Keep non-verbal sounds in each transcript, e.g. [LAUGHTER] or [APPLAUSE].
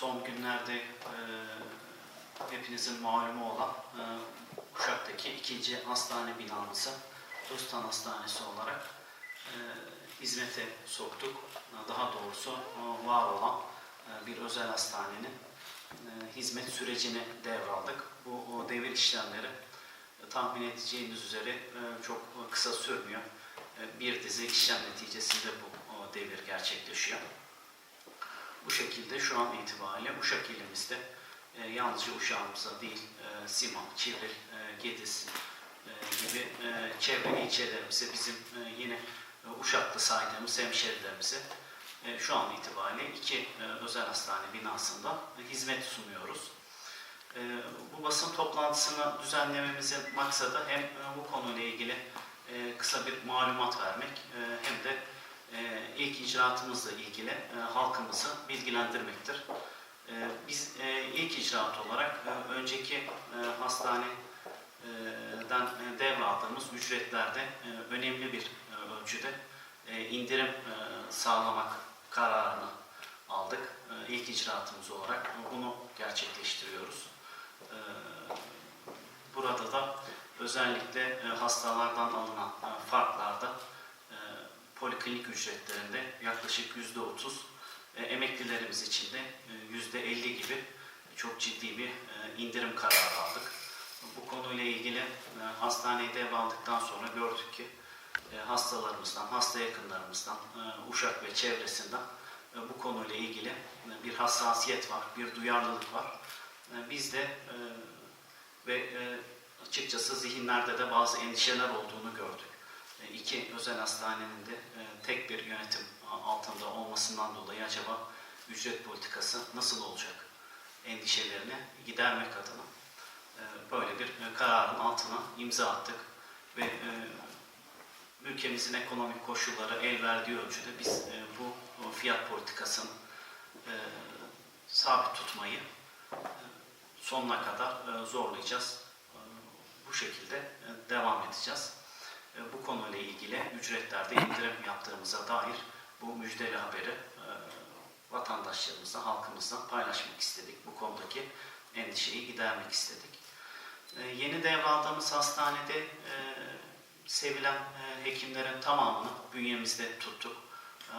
son günlerde e, hepinizin malumu olan e, Uşak'taki ikinci hastane binamızı Dostan Hastanesi olarak e, hizmete soktuk. Daha doğrusu e, var olan e, bir özel hastanenin e, hizmet sürecini devraldık. Bu o devir işlemleri e, tahmin edeceğiniz üzere e, çok kısa sürmüyor. E, bir dizi işlem neticesinde bu o devir gerçekleşiyor. Bu şekilde şu an itibariyle Uşak ilimizde e, yalnızca Uşak'ımıza değil, e, Siman, Çivril, e, Gediz e, gibi e, çevre ilçelerimize, bizim e, yine e, Uşak'ta saydığımız hemşerilerimize e, şu an itibariyle iki e, özel hastane binasında e, hizmet sunuyoruz. E, bu basın toplantısını düzenlememizin maksadı hem e, bu konuyla ilgili e, kısa bir malumat vermek e, hem de e, ilk icraatımızla ilgili e, halkımızı bilgilendirmektir. E, biz e, ilk icraat olarak e, önceki hastaneden e, devraldığımız ücretlerde önemli bir ölçüde indirim sağlamak kararını aldık. E, ilk icraatımız olarak bunu gerçekleştiriyoruz. Burada da özellikle hastalardan alınan e, farklarda poliklinik ücretlerinde yaklaşık yüzde otuz, e, emeklilerimiz için de yüzde elli gibi çok ciddi bir e, indirim kararı aldık. Bu konuyla ilgili e, hastaneyi devraldıktan sonra gördük ki e, hastalarımızdan, hasta yakınlarımızdan, e, Uşak ve çevresinden e, bu konuyla ilgili e, bir hassasiyet var, bir duyarlılık var. E, Biz de e, ve e, açıkçası zihinlerde de bazı endişeler olduğunu gördük. E, İki özel hastanenin de e, tek bir yönetim altında olmasından dolayı acaba ücret politikası nasıl olacak endişelerini gidermek adına e, böyle bir kararın altına imza attık ve e, ülkemizin ekonomik koşulları el verdiği ölçüde biz bu fiyat politikasını sabit tutmayı sonuna kadar zorlayacağız. Bu şekilde devam edeceğiz. Bu konuyla ilgili ücretlerde indirim yaptığımıza dair bu müjdeli haberi e, vatandaşlarımızla, halkımızla paylaşmak istedik. Bu konudaki endişeyi gidermek istedik. E, Yeni devraldığımız hastanede e, sevilen hekimlerin tamamını bünyemizde tuttuk.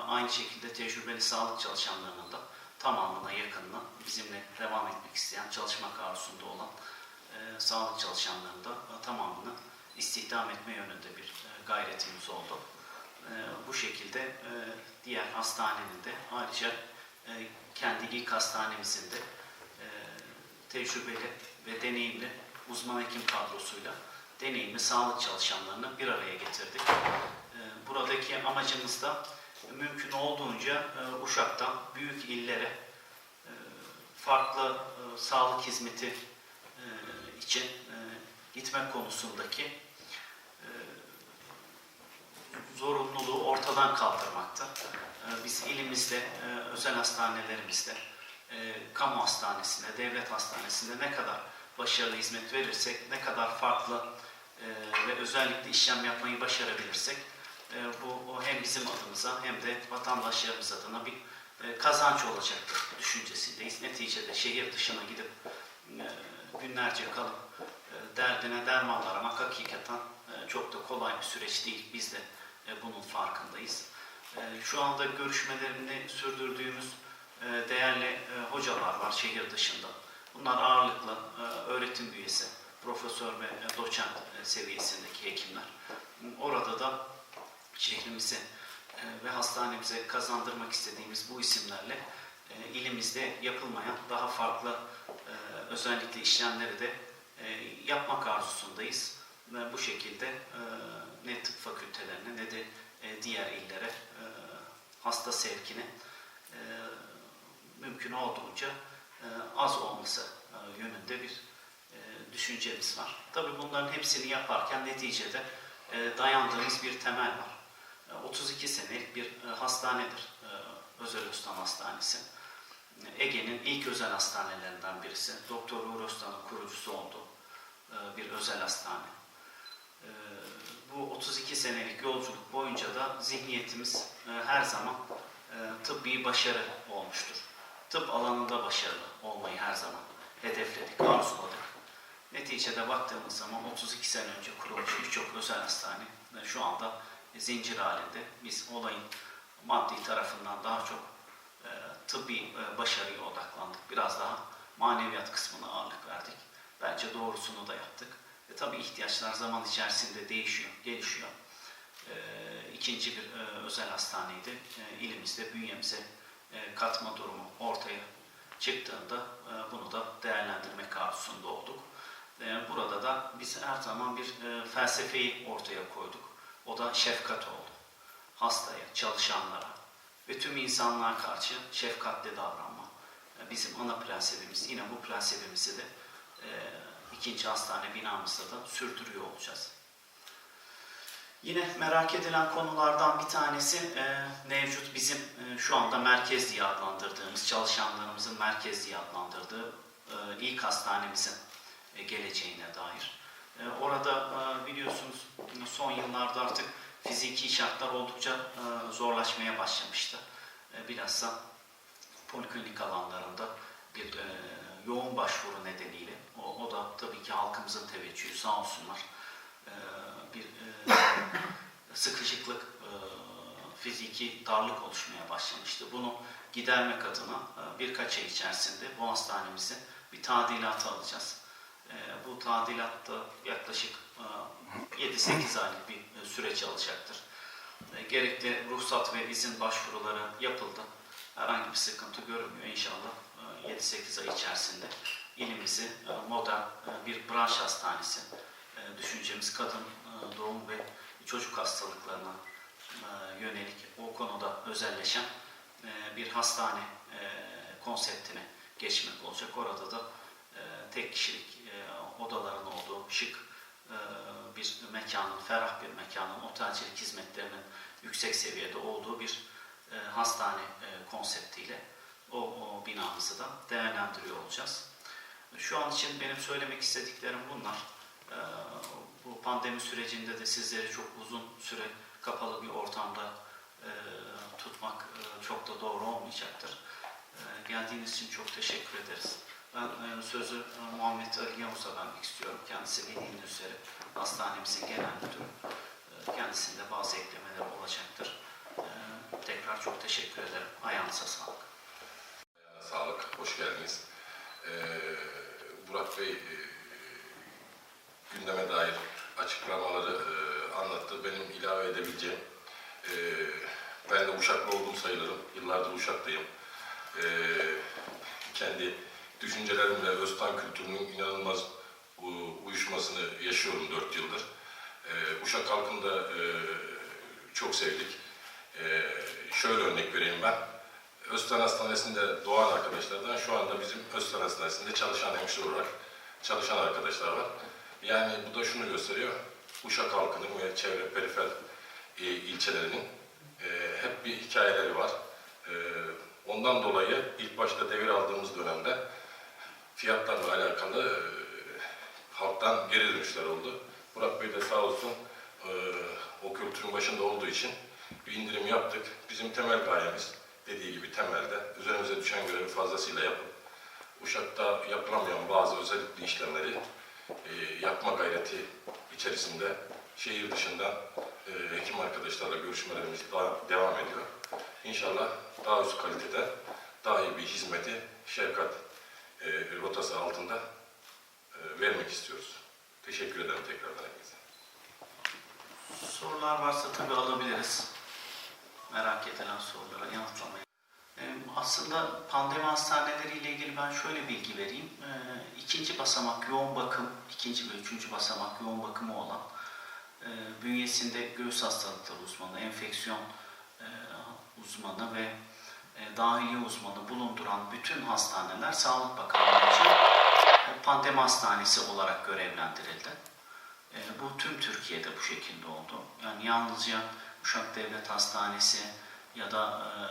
Aynı şekilde tecrübeli sağlık çalışanlarının da tamamına yakınına bizimle devam etmek isteyen, çalışmak arzusunda olan sağlık çalışanlarının da tamamını istihdam etme yönünde bir e, gayretimiz oldu. E, bu şekilde e, diğer hastanenin de ayrıca kendi ilk hastanemizin de tecrübeli ve deneyimli uzman hekim kadrosuyla deneyimli sağlık çalışanlarını bir araya getirdik. Buradaki amacımız da mümkün olduğunca Uşak'tan büyük illere farklı sağlık hizmeti için e, gitmek konusundaki zorunluluğu ortadan kaldırmakta. E, Biz ilimizde, e, özel hastanelerimizde, e, kamu hastanesinde, devlet hastanesinde ne kadar başarılı hizmet verirsek, ne kadar farklı e, ve özellikle işlem yapmayı başarabilirsek, e, bu hem bizim adımıza hem de vatandaşlarımız adına bir kazanç olacaktır düşüncesindeyiz. Neticede şehir dışına gidip günlerce kalıp derdine derman aramak hakikaten çok da kolay bir süreç değil. Biz de bunun farkındayız. E, Şu anda görüşmelerini sürdürdüğümüz e, değerli e, hocalar var şehir dışında. Bunlar ağırlıklı e, öğretim üyesi, profesör ve e, doçent seviyesindeki hekimler. Orada da şehrimize e, ve hastanemize kazandırmak istediğimiz bu isimlerle ilimizde yapılmayan daha farklı özellikle işlemleri de yapmak arzusundayız. Bu şekilde e, ne tıp fakültelerine ne de e, diğer illere e, hasta sevkini mümkün olduğunca az olması yönünde bir düşüncemiz var. Tabii bunların hepsini yaparken neticede dayandığımız bir temel var. E, 32 senelik bir hastanedir Özel Öztan Hastanesi. Ege'nin ilk özel hastanelerinden birisi. Doktor Uğur Öztan'ın kurucusu oldu bir özel hastane. Bu 32 senelik yolculuk boyunca da zihniyetimiz e, her zaman e, tıbbi başarı olmuştur. tıp alanında başarılı olmayı her zaman hedefledik, arzuladık. Neticede baktığımız zaman 32 sene önce kurulmuş birçok özel hastane e, şu anda zincir halinde. Biz olayın maddi tarafından daha çok tıbbi başarıya odaklandık. Biraz daha maneviyat kısmına ağırlık verdik. Bence doğrusunu da yaptık. E, tabii ihtiyaçlar zaman içerisinde değişiyor, gelişiyor. E, ikinci bir e, özel hastaneydi. E, ilimizde bünyemize e, katma durumu ortaya çıktığında e, bunu da değerlendirmek arzusunda olduk. E, burada da biz her zaman bir e, felsefeyi ortaya koyduk. O da şefkat oldu. Hastaya, çalışanlara ve tüm insanlığa karşı şefkatli davranma. E, bizim ana prensibimiz. Yine bu prensibimizi de e, ikinci hastane binamızda da sürdürüyor olacağız. Yine merak edilen konulardan bir tanesi e, mevcut bizim e, şu anda merkez diye adlandırdığımız, çalışanlarımızın merkez diye adlandırdığı e, ilk hastanemizin e, geleceğine dair. E, orada e, biliyorsunuz son yıllarda artık fiziki şartlar oldukça e, zorlaşmaya başlamıştı. E, bilhassa poliklinik alanlarında yoğun başvuru nedeniyle, o, o da tabii ki halkımızın teveccühü sağ olsunlar, e, bir e, [COUGHS] sıkışıklık, e, fiziki darlık oluşmaya başlamıştı. Bunu gidermek adına e, birkaç ay içerisinde bu hastanemizi bir tadilata alacağız. E, bu tadilatta yaklaşık e, 7-8 aylık bir e, süreç alacaktır. E, gerekli ruhsat ve izin başvuruları yapıldı. Herhangi bir sıkıntı görünmüyor inşallah. e, 7-8 ay içerisinde ilimizi e, modern e, bir branş hastanesi e, düşüncemiz kadın e, doğum ve çocuk hastalıklarına e, yönelik o konuda özelleşen e, bir hastane e, konseptine geçmek olacak. Orada da e, tek kişilik e, odaların olduğu şık e, bir mekanın, ferah bir mekanın, otelcilik hizmetlerinin yüksek seviyede olduğu bir e, hastane e, konseptiyle o, o binamızı da değerlendiriyor olacağız. Şu an için benim söylemek istediklerim bunlar. E, bu pandemi sürecinde de sizleri çok uzun süre kapalı bir ortamda e, tutmak e, çok da doğru olmayacaktır. E, geldiğiniz için çok teşekkür ederiz. Ben e, sözü e, Muhammed Ali Yavuz'a vermek istiyorum. Kendisi bildiğiniz üzere hastanemizin genel müdürü. E, kendisinde bazı eklemeler olacaktır. E, tekrar çok teşekkür ederim. Ayağınıza sağlık. Sağlık, hoş geldiniz. Ee, Burak Bey e, gündeme dair açıklamaları e, anlattı. Benim ilave edebileceğim, e, ben de Uşaklı olduğum sayılırım. Yıllardır Uşak'tayım. E, kendi düşüncelerimle Öztan kültürünün inanılmaz u- uyuşmasını yaşıyorum dört yıldır. E, Uşak halkını da e, çok sevdik. E, şöyle örnek vereyim ben. Öztan Hastanesi'nde doğan arkadaşlardan şu anda bizim Öztan Hastanesi'nde çalışan hemşire olarak çalışan arkadaşlar var. Yani bu da şunu gösteriyor. Uşak halkının ve çevre perifer e, ilçelerinin e, hep bir hikayeleri var. E, ondan dolayı ilk başta devir aldığımız dönemde fiyatlarla alakalı e, halktan geri dönüşler oldu. Burak Bey de sağ olsun o kültürün başında olduğu için bir indirim yaptık. Bizim temel gayemiz dediği gibi temelde üzerimize düşen görevi fazlasıyla yapıp Uşak'ta yapılamayan bazı özellikli işlemleri e, yapma gayreti içerisinde şehir dışından e, hekim arkadaşlarla görüşmelerimiz daha devam ediyor. İnşallah daha üst kalitede daha iyi bir hizmeti şefkat e, rotası altında e, vermek istiyoruz. Teşekkür ederim tekrardan herkese. Sorular varsa tabii alabiliriz. Merak edilen sorulara yanıtlamaya. Ee, Aslında pandemi hastaneleriyle ilgili ben şöyle bilgi vereyim. Ee, İkinci basamak yoğun bakım, ikinci ve üçüncü basamak yoğun bakımı olan e, bünyesinde göğüs hastalıkları uzmanı, enfeksiyon e, uzmanı ve e, dahiliye uzmanı bulunduran bütün hastaneler Sağlık Bakanlığı'nca e, pandemi hastanesi olarak görevlendirildi. Bu tüm Türkiye'de bu şekilde oldu. Yani yalnızca Uşak Devlet Hastanesi ya da e,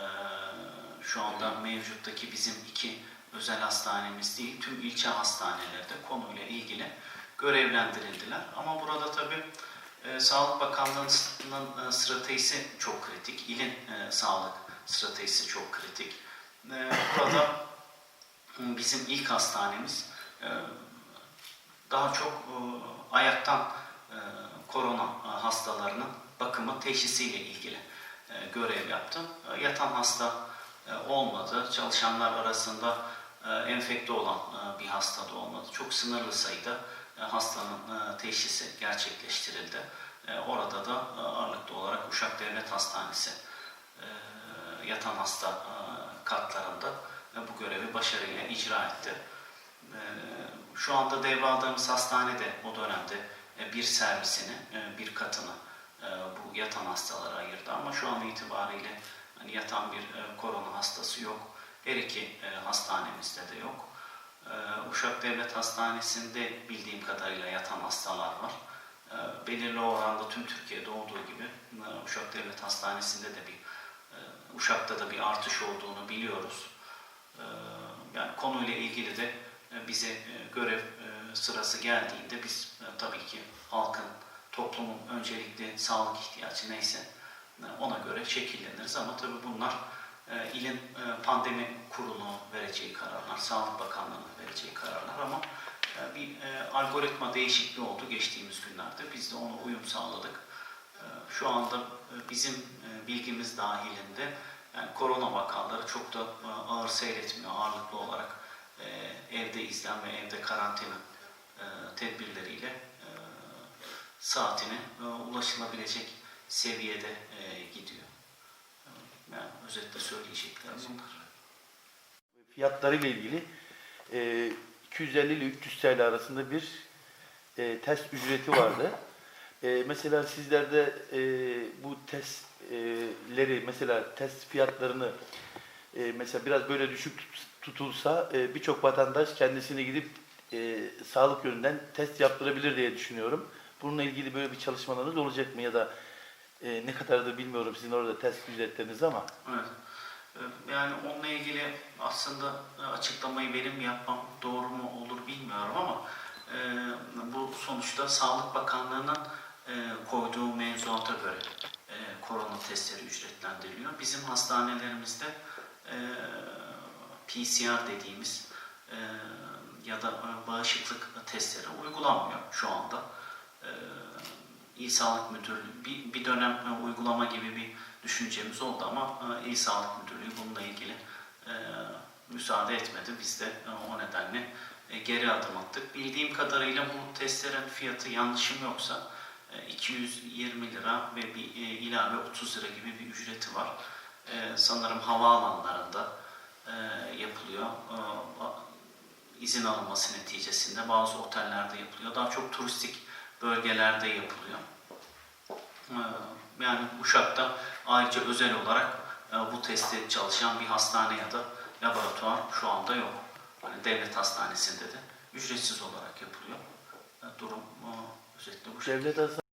şu anda mevcuttaki bizim iki özel hastanemiz değil, tüm ilçe hastaneleri de konuyla ilgili görevlendirildiler. Ama burada tabii e, Sağlık Bakanlığı'nın e, stratejisi çok kritik, ilin e, sağlık stratejisi çok kritik. E, burada bizim ilk hastanemiz e, daha çok e, ayaktan e, korona hastalarının bakımı teşhisiyle ilgili e, görev yaptım. E, Yatan hasta e, olmadı. Çalışanlar arasında enfekte olan bir hasta da olmadı. Çok sınırlı sayıda hastanın teşhisi gerçekleştirildi. Orada da ağırlıklı olarak Uşak Devlet Hastanesi yatan hasta katlarında bu görevi başarıyla icra etti. Şu anda devraldığımız hastanede o dönemde bir servisini, bir katını bu yatan hastalara ayırdı ama şu an itibariyle hani yatan bir e, korona hastası yok. Her iki e, hastanemizde de yok. E, Uşak Devlet Hastanesi'nde bildiğim kadarıyla yatan hastalar var. E, Belirli oranda tüm Türkiye'de olduğu gibi e, Uşak Devlet Hastanesi'nde de bir e, Uşak'ta da bir artış olduğunu biliyoruz. E, Yani konuyla ilgili de e, bize e, görev e, sırası geldiğinde biz e, tabii ki halkın, toplumun öncelikli sağlık ihtiyacı neyse e, ona göre şekilleniriz ama tabii bunlar e, ilin e, pandemi kurulu vereceği kararlar, Sağlık Bakanlığı'nın vereceği kararlar ama bir algoritma değişikliği oldu geçtiğimiz günlerde. Biz de ona uyum sağladık. Şu anda bizim bilgimiz dahilinde yani korona vakaları çok da ağır seyretmiyor ağırlıklı olarak evde izlen ve evde karantina tedbirleriyle saatine e, ulaşılabilecek seviyede e, gidiyor. Yani özetle söyleyeceklerim bunlar. fiyatlarıyla ilgili e, 250 ile 300 TL arasında bir test ücreti vardı. E, mesela sizlerde e, bu testleri mesela test fiyatlarını e, mesela biraz böyle düşük tut- tutulsa e, birçok vatandaş kendisine gidip e, sağlık yönünden test yaptırabilir diye düşünüyorum. Bununla ilgili böyle bir çalışmalarınız olacak mı ya da e, ne kadardır bilmiyorum sizin orada test ücretleriniz ama. Evet. Ee, Yani onunla ilgili aslında e, açıklamayı benim yapmam doğru mu olur bilmiyorum ama e, bu sonuçta Sağlık Bakanlığı'nın e, koyduğu mevzuata göre e, korona testleri ücretlendiriliyor. Bizim hastanelerimizde e, PCR dediğimiz e, ya da e, bağışıklık testleri uygulanmıyor şu anda. E, Sağlık Müdürlüğü bir, bir dönem e, uygulama gibi bir düşüncemiz oldu ama e, İl Sağlık Müdürlüğü bununla ilgili e, müsaade etmedi. Biz de e, o nedenle geri adım attık. Bildiğim kadarıyla bu testlerin fiyatı yanlışım yoksa e, 220 lira ve bir ilave 30 lira gibi bir ücreti var. Sanırım havaalanlarında yapılıyor. İzin alınması neticesinde bazı otellerde yapılıyor. Daha çok turistik bölgelerde yapılıyor. Ee, Yani Uşak'ta ayrıca özel olarak e, bu testi çalışan bir hastane ya da laboratuvar şu anda yok. Hani devlet hastanesinde de ücretsiz olarak yapılıyor. E, Durum e, özetle bu şekilde.